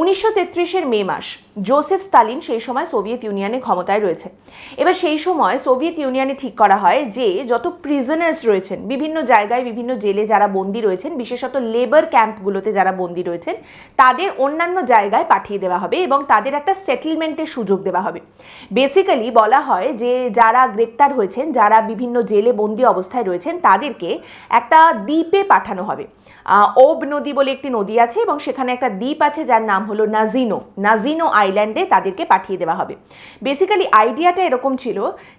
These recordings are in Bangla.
উনিশশো তেত্রিশের মে মাস, জোসেফ স্তালিন সেই সময় সোভিয়েত ইউনিয়নে ক্ষমতায় রয়েছে। এবার সেই সময় সোভিয়েত ইউনিয়নে ঠিক করা হয় যে, যত প্রিজনার্স রয়েছেন, বিভিন্ন জায়গায় বিভিন্ন জেলে যারা বন্দী রয়েছেন, বিশেষত লেবার ক্যাম্পগুলোতে যারা বন্দী রয়েছেন, তাদের অন্যান্য জায়গায় পাঠিয়ে দেওয়া হবে এবং তাদের একটা সেটেলমেন্টের সুযোগ দেওয়া হবে। বেসিক্যালি বলা হয় যে, যারা গ্রেপ্তার হয়েছেন, যারা বিভিন্ন জেলে বন্দি অবস্থায় রয়েছেন, তাদেরকে একটা দ্বীপে পাঠানো হবে। ওব নদী বলে একটি নদী আছে এবং সেখানে একটা দ্বীপ আছে যার নাম হলো নাজিনো। নাজিনো আইল্যান্ডে তাদেরকে পাঠিয়ে দেওয়া হবে। বেসিক্যালি আইডিয়াটা এরকম ছিল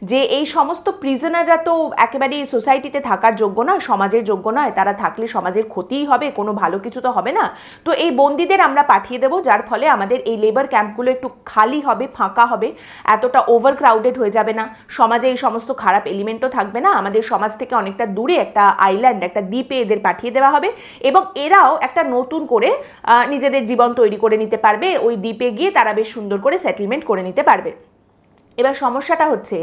যে এই সমস্ত প্রিজনাররা তো একেবারেই সোসাইটিতে থাকার যোগ্য নয়, সমাজের যোগ্য নয়। তারা থাকলে সমাজের ক্ষতিই হবে, কোনো ভালো কিছু তো হবে না। তো এই বন্দীদের আমরা পাঠিয়ে দেবো, যার ফলে আমাদের এই লেবার ক্যাম্পগুলো একটু খালি হবে, ফাঁকা হবে। এতটা ওভার ক্রাউডেড হয়ে যাবে না। সমাজে এই সমস্ত খারাপ এলিমেন্টও থাকবে না। আমাদের সমাজ থেকে অনেকটা দূরে একটা আইল্যান্ড একটা দ্বীপে এদের পাঠিয়ে দেওয়া হবে। এবং এরাও একটা নতুন করে নিজেদের জীবন তৈরি করে নিতে পারবে ওই দ্বীপে গিয়ে তারা বেশ সুন্দর করে সেটেলমেন্ট করে নিতে পারবে। এবার সমস্যাটা হচ্ছে,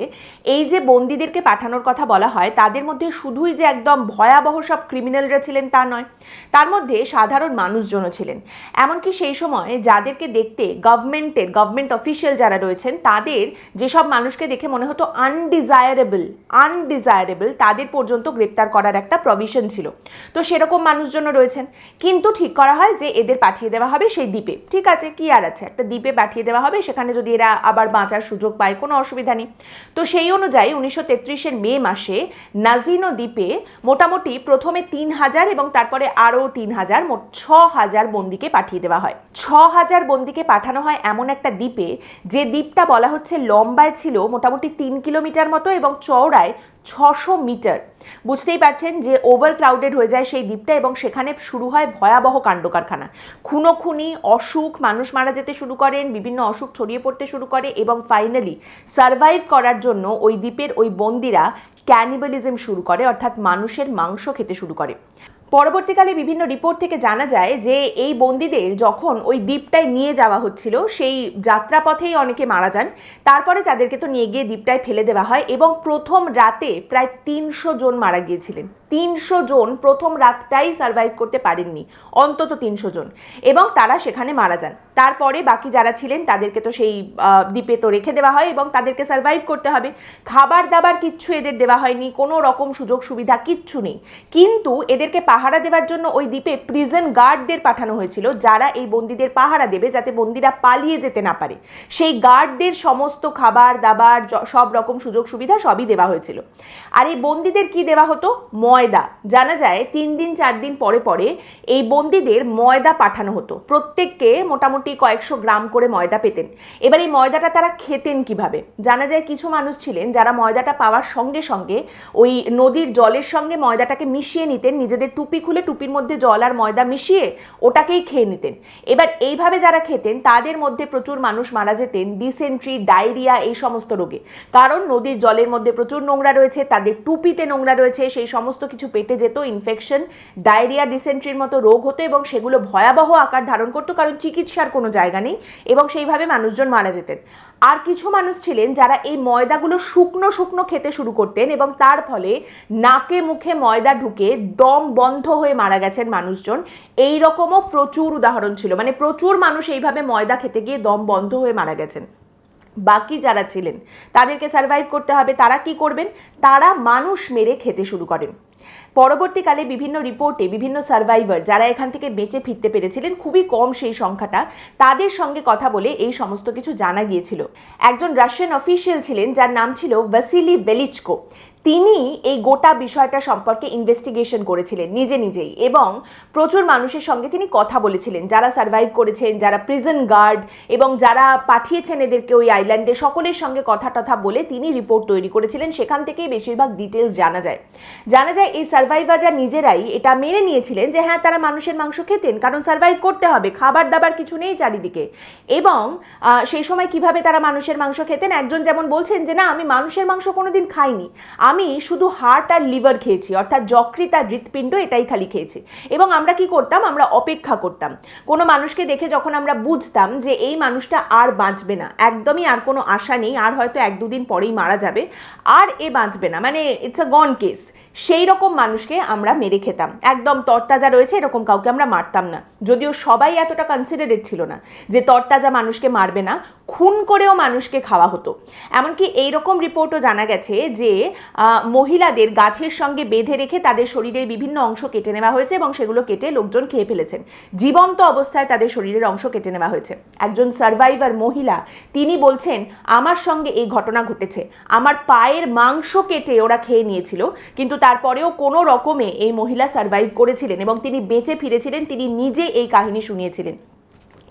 এই যে বন্দীদেরকে পাঠানোর কথা বলা হয়, তাদের মধ্যে শুধুই যে একদম ভয়াবহ সব ক্রিমিনালরা ছিলেন তা নয়, তার মধ্যে সাধারণ মানুষজনও ছিলেন। এমনকি সেই সময় যাদেরকে দেখতে গভর্নমেন্টের গভর্নমেন্ট অফিসিয়াল যারা রয়েছেন, তাদের যেসব মানুষকে দেখে মনে হতো আনডিজায়ারেবল আনডিজায়ারেবল তাদের পর্যন্ত গ্রেপ্তার করার একটা প্রভিশন ছিল। তো সেরকম মানুষজনও রয়েছেন। কিন্তু ঠিক করা হয় যে এদের পাঠিয়ে দেওয়া হবে সেই দ্বীপে। ঠিক আছে, কি আর আছে? একটা দ্বীপে পাঠিয়ে দেওয়া হবে, সেখানে যদি এরা আবার বাঁচার সুযোগ পায় কোনো অসুবিধা নেই। তো সেই অনুযায়ী উনিশশো তেত্রিশের মে মাসে নাজিনো দ্বীপে মোটামুটি প্রথমে তিন হাজার এবং তারপরে আরও তিন হাজার, মোট ছ হাজার বন্দিকে পাঠিয়ে দেওয়া হয়। ছ হাজার বন্দিকে পাঠানো হয় এমন একটা দ্বীপে যে দ্বীপটা বলা হচ্ছে লম্বায় ছিল মোটামুটি তিন কিলোমিটার মতো এবং চওড়ায় ছশো মিটার। বুঝতেই পারছেন যে ওভার ক্রাউডেড হয়ে যায় সেই দ্বীপটা এবং সেখানে শুরু হয় ভয়াবহ কাণ্ড কারখানা খুনোখুনি, অসুখ, মানুষ মারা যেতে শুরু করেন, বিভিন্ন অসুখ ছড়িয়ে পড়তে শুরু করে এবং ফাইনালি সারভাইভ করার জন্য ওই দ্বীপের ওই বন্দিরা ক্যানিবালিজম শুরু করে, অর্থাৎ মানুষের মাংস খেতে শুরু করে। পরবর্তীকালে বিভিন্ন রিপোর্ট থেকে জানা যায় যে এই বন্দীদের যখন ওই দ্বীপটায় নিয়ে যাওয়া হচ্ছিল, সেই যাত্রাপথেই অনেকে মারা যান। তারপরে তাদেরকে তো নিয়ে গিয়ে দ্বীপটায় ফেলে দেওয়া হয় এবং প্রথম রাতে প্রায় তিনশো জন মারা গিয়েছিলেন। তিনশো জন প্রথম রাতটাই সার্ভাইভ করতে পারেননি, অন্তত তিনশো জন। এবং তারা সেখানে মারা যান। তারপরে বাকি যারা ছিলেন, তাদেরকে তো সেই দ্বীপে তো রেখে দেওয়া হয় এবং তাদেরকে সার্ভাইভ করতে হবে। খাবার দাবার কিচ্ছু এদের দেওয়া হয়নি, কোনো রকম সুযোগ সুবিধা কিচ্ছু নেই। কিন্তু এদেরকে পাহারা দেওয়ার জন্য ওই দ্বীপে প্রিজন গার্ডদের পাঠানো হয়েছিল, যারা এই বন্দীদের পাহারা দেবে যাতে বন্দীরা পালিয়ে যেতে না পারে। সেই গার্ডদের সমস্ত খাবার, দাবার সব রকম সুযোগ সুবিধা সবই দেওয়া হয়েছিল। আর এই বন্দীদের কি দেওয়া হতো? ময়দা। জানা যায় তিন দিন, চার দিন পরে পরে এই বন্দীদের ময়দা পাঠানো হতো। প্রত্যেককে মোটামুটি কয়েকশো গ্রাম করে ময়দা পেতেন। এবার এই ময়দাটা তারা খেতেন কীভাবে? জানা যায় কিছু মানুষ ছিলেন যারা ময়দাটা পাওয়ার সঙ্গে সঙ্গে ওই নদীর জলের সঙ্গে ময়দাটাকে মিশিয়ে নিতেন, নিজেদের টুপি খুলে টুপির মধ্যে জল আর ময়দা মিশিয়ে ওটাকেই খেয়ে নিতেন। এবার এইভাবে যারা খেতেন, তাদের মধ্যে প্রচুর মানুষ মারা যেতেন ডিসেন্ট্রি ডায়রিয়া এই সমস্ত রোগে। কারণ নদীর জলের মধ্যে প্রচুর নোংরা রয়েছে, তাদের টুপিতে নোংরা রয়েছে, সেই সমস্ত কিছু পেটে যেত ইনফেকশন ডায়রিয়া ডিসেন্ট্রির মতো রোগ হতো এবং সেগুলো ভয়াবহ আকার ধারণ করতো, কারণ চিকিৎসার কোনো জায়গা নেই এবং সেইভাবে মানুষজন মারা যেতেন। আর কিছু মানুষ ছিলেন যারা এই ময়দাগুলো শুকনো শুকনো খেতে শুরু করতেন এবং তার ফলে নাকে মুখে ময়দা ঢুকে দম বন্ধ হয়ে মারা গেছেন মানুষজন। এই রকমও প্রচুর উদাহরণ ছিল। মানে প্রচুর মানুষ এইভাবে ময়দা খেতে গিয়ে দম বন্ধ হয়ে মারা গেছেন। বাকি যারা ছিলেন, তাদেরকে সার্ভাইভ করতে হবে। তারা কি করবেন? তারা মানুষ মেরে খেতে শুরু করেন। পরবর্তীকালে বিভিন্ন রিপোর্টে বিভিন্ন সার্ভাইভার যারা এখান থেকে বেঁচে ফিরতে পেরেছিলেন, খুবই কম সেই সংখ্যাটা, তাদের সঙ্গে কথা বলে এই সমস্ত কিছু জানা গিয়েছিল। একজন রাশিয়ান অফিসিয়াল ছিলেন, যার নাম ছিল ভাসিলি বেলিচকো তিনি এই গোটা বিষয়টা সম্পর্কে ইনভেস্টিগেশন করেছিলেন, নিজে নিজেই। এবং প্রচুর মানুষের সঙ্গে তিনি কথা বলেছিলেন। যারা সার্ভাইভ করেছেন, যারা প্রিজন গার্ড এবং যারা পাঠিয়েছেন এদেরকে ওই আইল্যান্ডে সকলের সঙ্গে কথা টথা বলে তিনি রিপোর্ট তৈরি করেছিলেন। সেখান থেকেই বেশিরভাগ ডিটেলস জানা যায়। জানা যায় এই সার্ভাইভাররা নিজেরাই এটা মেনে নিয়েছিলেন যে হ্যাঁ তারা মানুষের মাংস খেতেন, কারণ সার্ভাইভ করতে হবে, খাবার দাবার কিছু নেই চারিদিকে। এবং সেই সময় কীভাবে তারা মানুষের মাংস খেতেন? একজন যেমন বলছেন যে, না, আমি মানুষের মাংস কোনোদিন খাইনি। আমি শুধু হার্ট আর লিভার খেয়েছি, অর্থাৎ যকৃত আর হৃৎপিণ্ড এটাই খালি খেয়েছি। এবং আমরা কি করতাম? আমরা অপেক্ষা করতাম। কোনো মানুষকে দেখে যখন আমরা বুঝতাম যে এই মানুষটা আর বাঁচবে না, একদমই আর কোনো আশা নেই, আর হয়তো এক দুদিন পরেই মারা যাবে, আর এ বাঁচবে না। মানে ইটস আ গন কেস সেই রকম মানুষকে আমরা মেরে খেতাম। একদম তরতাজা রয়েছে, এরকম কাউকে আমরা মারতাম না। যদিও সবাই এতটা কনসিডারেড ছিল না যে তরতাজা মানুষকে মারবে না, খুন করেও মানুষকে খাওয়া হতো। এমনকি এইরকম রিপোর্টও জানা গেছে যে মহিলাদের গাছের সঙ্গে বেঁধে রেখে তাদের শরীরের বিভিন্ন অংশ কেটে নেওয়া হয়েছে এবং সেগুলো কেটে লোকজন খেয়ে ফেলেছেন। জীবন্ত অবস্থায় তাদের শরীরের অংশ কেটে নেওয়া হয়েছে। একজন সার্ভাইভার মহিলা, তিনি বলছেন, আমার সঙ্গে এই ঘটনা ঘটেছে। আমার পায়ের মাংস কেটে ওরা খেয়ে নিয়েছিল, কিন্তু তারপরেও কোনো রকমে এই মহিলা সার্ভাইভ করেছিলেন এবং তিনি বেঁচে ফিরেছিলেন, তিনি নিজে এই কাহিনী শুনিয়েছিলেন।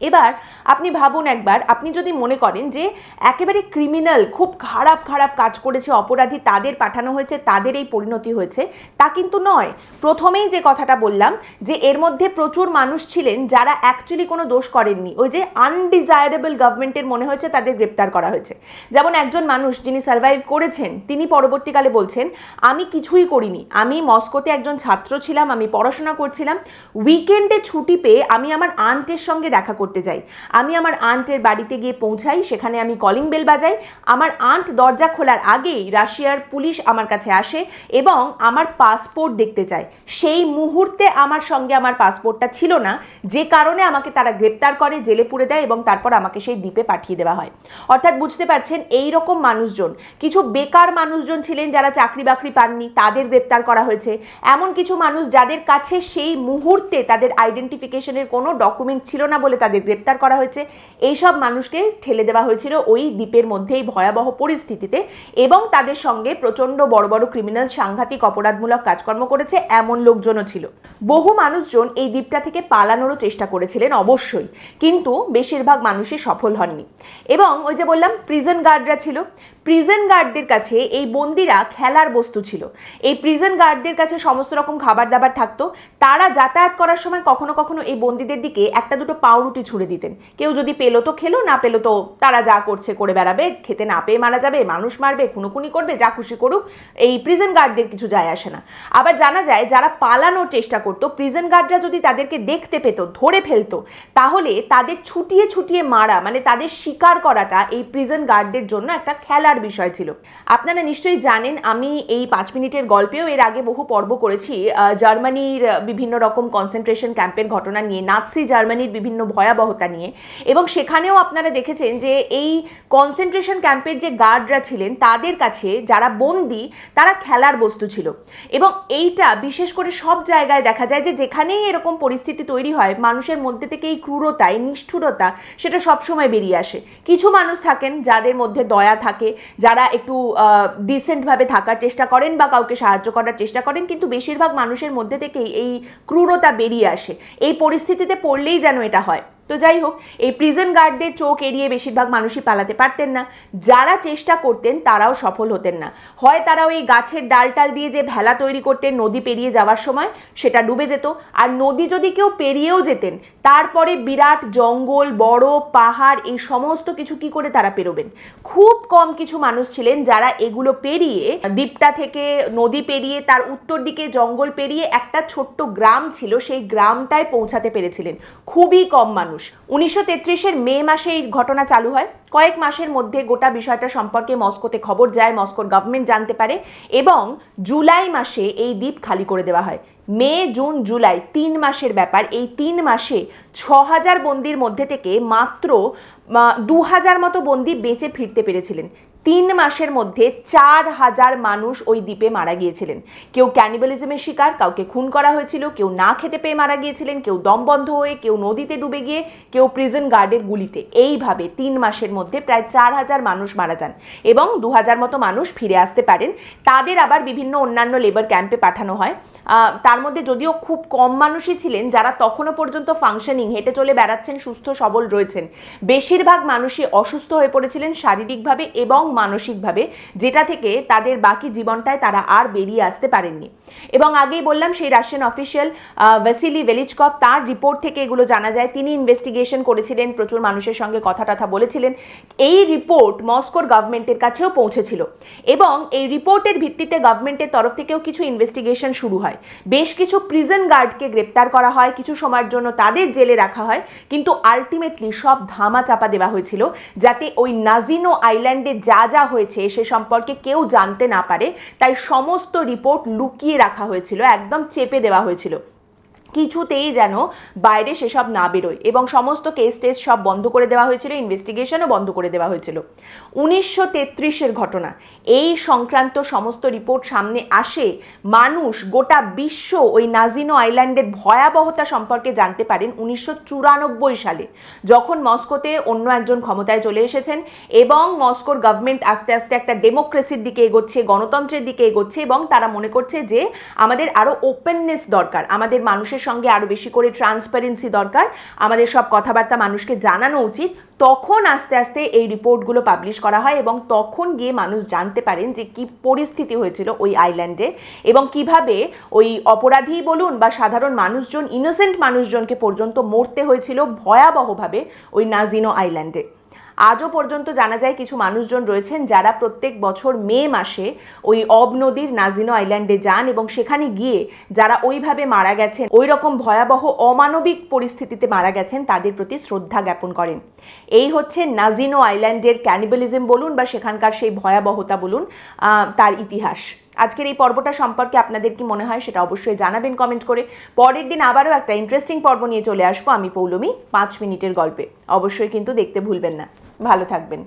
এবার আপনি ভাবুন একবার, আপনি যদি মনে করেন যে একেবারে ক্রিমিনাল খুব খারাপ খারাপ কাজ করেছে অপরাধী, তাদের পাঠানো হয়েছে, তাদের এই পরিণতি হয়েছে, তা কিন্তু নয়। প্রথমেই যে কথাটা বললাম যে এর মধ্যে প্রচুর মানুষ ছিলেন যারা অ্যাকচুয়ালি কোনো দোষ করেননি। ওই যে আনডিজায়ারেবল গভর্নমেন্টের মনে হয়েছে তাদের গ্রেপ্তার করা হয়েছে। যেমন একজন মানুষ যিনি সার্ভাইভ করেছেন, তিনি পরবর্তীকালে বলছেন, আমি কিছুই করিনি। আমি মস্কোতে একজন ছাত্র ছিলাম, আমি পড়াশোনা করছিলাম। উইকেন্ডে ছুটি পেয়ে আমি আমার আন্টের সঙ্গে দেখা করতে যাই। আমি আমার আন্টের বাড়িতে গিয়ে পৌঁছাই, সেখানে আমি কলিং বেল বাজাই। আমার আন্ট দরজা খোলার আগেই রাশিয়ার পুলিশ আমার কাছে আসে এবং আমার পাসপোর্ট দেখতে চায়। সেই মুহূর্তে আমার সঙ্গে আমার পাসপোর্টটা ছিল না, যে কারণে আমাকে তারা গ্রেপ্তার করে, জেলে পুরে দেয় এবং তারপর আমাকে সেই দ্বীপে পাঠিয়ে দেওয়া হয়। অর্থাৎ বুঝতে পারছেন এই রকম মানুষজন, কিছু বেকার মানুষজন ছিলেন যারা চাকরি বাকরি পাননি, তাদের গ্রেপ্তার করা হয়েছে। এমন কিছু মানুষ যাদের কাছে সেই মুহূর্তে তাদের আইডেন্টিফিকেশনের কোনো ডকুমেন্ট ছিল না বলে তাদের গ্রেপ্তার করা হয়েছে। এইসব মানুষকে ঠেলে দেওয়া হয়েছিল ওই দ্বীপের মধ্যে এই ভয়াবহ পরিস্থিতিতে এবং তাদের সঙ্গে প্রচণ্ড বড় বড় ক্রিমিনাল সাংঘাতিক অপরাধমূলক কাজকর্ম করেছে এমন লোকজনও ছিল। বহু মানুষজন এই দ্বীপটা থেকে পালানোরও চেষ্টা করেছিলেন অবশ্যই, কিন্তু বেশিরভাগ মানুষই সফল হননি। এবং ওই যে বললাম প্রিজন গার্ডরা ছিল প্রিজন গার্ডদের কাছে এই বন্দিরা খেলার বস্তু ছিল। এই প্রিজন গার্ডদের কাছে সমস্ত রকম খাবার দাবার থাকতো। তারা যাতায়াত করার সময় কখনো কখনো এই বন্দিদের দিকে একটা দুটো পাউরুটি ছুঁড়ে দিতেন। কেউ যদি পেল তো খেলো, না পেল তো তারা যা করছে করে বেড়াবে। খেতে না পেয়ে মারা যাবে, মানুষ মারবে, খুনোখুনি করবে, যা খুশি করুক, এই প্রিজন গার্ডদের কিছু যায় আসে না। আবার জানা যায়, যারা পালানোর চেষ্টা করতো প্রিজন গার্ডরা যদি তাদেরকে দেখতে পেত, ধরে ফেলতো, তাহলে তাদের ছুটিয়ে ছুটিয়ে মারা মানে তাদের শিকার করাটা এই প্রিজন গার্ডদের জন্য একটা খেলার বিষয় ছিল। আপনারা নিশ্চয়ই জানেন, আমি এই পাঁচ মিনিটের গল্পেও এর আগে বহু পর্ব করেছি। জার্মানির বিভিন্ন রকম কনসেন্ট্রেশন ক্যাম্পের ঘটনা নিয়ে, নাৎসি জার্মানির বিভিন্ন ভয়াবহতা নিয়ে। এবং সেখানেও আপনারা দেখেছেন যে এই কনসেন্ট্রেশন ক্যাম্পের যে গার্ডরা ছিলেন, তাদের কাছে যারা বন্দি, তারা খেলার বস্তু ছিল। এবং এইটা বিশেষ করে সব জায়গায় দেখা যায় যে যেখানেই এরকম পরিস্থিতি তৈরি হয়, মানুষের মধ্যে থেকে এই ক্রূরতা, এই নিষ্ঠুরতা, সেটা সবসময় বেরিয়ে আসে। কিছু মানুষ থাকেন যাদের মধ্যে দয়া থাকে যারা একটু ডিসেন্টভাবে থাকার চেষ্টা করেন বা কাউকে সাহায্য করার চেষ্টা করেন, কিন্তু বেশিরভাগ মানুষের মধ্যে থেকেই এই ক্রূরতা বেরিয়ে আসে। এই পরিস্থিতিতে পড়লেই যেন এটা হয়। তো যাই হোক, এই প্রিজন গার্ডদের চোখ এড়িয়ে বেশিরভাগ মানুষই পালাতে পারতেন না। যারা চেষ্টা করতেন, তারাও সফল হতেন না। হয় তারা ওই গাছের ডাল টাল দিয়ে যে ভেলা তৈরি করতেন নদী পেরিয়ে যাওয়ার সময়, সেটা ডুবে যেত। আর নদী যদি কেউ পেরিয়েও যেতেন, তারপরে বিরাট জঙ্গল বড় পাহাড়, এই সমস্ত কিছু কি করে তারা পেরোবেন? খুব কম কিছু মানুষ ছিলেন যারা এগুলো পেরিয়ে, দ্বীপটা থেকে নদী পেরিয়ে, তার উত্তর দিকে জঙ্গল পেরিয়ে একটা ছোট্ট গ্রাম ছিল, সেই গ্রামটায় পৌঁছাতে পেরেছিলেন। খুবই কম মানুষ। উনিশশো তেত্রিশের মে মাসে এই ঘটনা চালু হয়। কয়েক মাসের মধ্যে গোটা বিষয়টা সম্পর্কে মস্কোতে খবর যায়, মস্কোর গভর্নমেন্ট জানতে পারে এবং জুলাই মাসে এই দ্বীপ খালি করে দেওয়া হয়। মে, জুন, জুলাই তিন মাসের ব্যাপার। এই তিন মাসে ছ হাজার বন্দির মধ্যে থেকে মাত্র দু হাজার মতো বন্দি বেঁচে ফিরতে পেরেছিলেন। তিন মাসের মধ্যে চার হাজার মানুষ ওই দ্বীপে মারা গিয়েছিলেন। কেউ ক্যানিবালিজমের শিকার, কাউকে খুন করা হয়েছিল, কেউ না খেতে পেয়ে মারা গিয়েছিলেন, কেউ দম বন্ধ হয়ে, কেউ নদীতে ডুবে গিয়ে, কেউ প্রিজন গার্ডের গুলিতে। এইভাবে তিন মাসের মধ্যে প্রায় চার হাজার মানুষ মারা যান এবং দু হাজার মতো মানুষ ফিরে আসতে পারেন। তাদের আবার বিভিন্ন অন্যান্য লেবার ক্যাম্পে পাঠানো হয়। তার মধ্যে যদিও খুব কম মানুষই ছিলেন, যারা তখনও পর্যন্ত ফাংশনিং হেঁটে চলে বেড়াচ্ছেন, সুস্থ সবল রয়েছেন। বেশিরভাগ মানুষই অসুস্থ হয়ে পড়েছিলেন শারীরিকভাবে এবং মানসিকভাবে যেটা থেকে তাদের বাকি জীবনটায় তারা আর বেরিয়ে আসতে পারেননি। এবং আগেই বললাম সেই রাশিয়ান অফিসিয়াল ভেসিলি ভেলিচকভ তার রিপোর্ট থেকে এগুলো জানা যায়। তিনি ইনভেস্টিগেশন করেছিলেন, প্রচুর মানুষের সঙ্গে কথা টথা বলেছিলেন। এই রিপোর্ট মস্কোর গভর্নমেন্টের কাছেও পৌঁছেছিল। এবং এই রিপোর্টের ভিত্তিতে গভর্নমেন্টের তরফ থেকেও কিছু ইনভেস্টিগেশন শুরু হয়। বেশ কিছু প্রিজন গার্ডকে গ্রেপ্তার করা হয়, কিছু সময়ের জন্য তাদের জেলে রাখা হয়। কিন্তু আলটিমেটলি সব ধামা চাপা দেওয়া হয়েছিল, যাতে ওই নাজিনো আইল্যান্ডে যা যা যা হয়েছে সে সম্পর্কে কেউ জানতে না পারে, তাই সমস্ত রিপোর্ট লুকিয়ে রাখা হয়েছিল, একদম চেপে দেওয়া হয়েছিল। কিছুতেই যেন বাইরে সেসব না বেরোয় এবং সমস্ত কেস টেস্ট সব বন্ধ করে দেওয়া হয়েছিল ইনভেস্টিগেশনও বন্ধ করে দেওয়া হয়েছিল। উনিশশো তেত্রিশের ঘটনা, এই সংক্রান্ত সমস্ত রিপোর্ট সামনে আসে, মানুষ গোটা বিশ্ব ওই নাজিনো আইল্যান্ডের ভয়াবহতা সম্পর্কে জানতে পারেন উনিশশো চুরানব্বই সালে, যখন মস্কোতে অন্য একজন ক্ষমতায় চলে এসেছেন এবং মস্কোর গভর্নমেন্ট আস্তে আস্তে একটা ডেমোক্রেসির দিকে এগোচ্ছে, গণতন্ত্রের দিকে এগোচ্ছে এবং তারা মনে করছে যে আমাদের আরও ওপেননেস দরকার, আমাদের মানুষের সঙ্গে আরও বেশি করে ট্রান্সপারেন্সি দরকার। আমাদের সব কথাবার্তা মানুষকে জানানো উচিত। তখন আস্তে আস্তে এই রিপোর্টগুলো পাবলিশ করা হয় এবং তখন গিয়ে মানুষ জানতে পারেন যে কি পরিস্থিতি হয়েছিল ওই আইল্যান্ডে এবং কীভাবে ওই অপরাধী বলুন বা সাধারণ মানুষজন ইনোসেন্ট মানুষজনকে পর্যন্ত মরতে হয়েছিল ভয়াবহভাবে ওই নাজিনো আইল্যান্ডে আজও পর্যন্ত জানা যায় কিছু মানুষজন রয়েছেন যারা প্রত্যেক বছর মে মাসে ওই অব নদীর নাজিনো আইল্যান্ডে যান এবং সেখানে গিয়ে যারা ওইভাবে মারা গেছেন ওই রকম ভয়াবহ অমানবিক পরিস্থিতিতে মারা গেছেন তাদের প্রতি শ্রদ্ধা জ্ঞাপন করেন। এই হচ্ছে নাজিনো আইল্যান্ডের ক্যানিবালিজম বলুন বা সেখানকার সেই ভয়াবহতা বলুন তার ইতিহাস। আজকের এই পর্বটা সম্পর্কে আপনাদের কি মনে হয় সেটা অবশ্যই জানাবেন কমেন্ট করে। পরের দিন আবারও একটা ইন্টারেস্টিং পর্ব নিয়ে চলে আসব, আমি পৌলমি, পাঁচ মিনিটের গল্পে। অবশ্যই কিন্তু দেখতে ভুলবেন না। ভালো থাকবেন।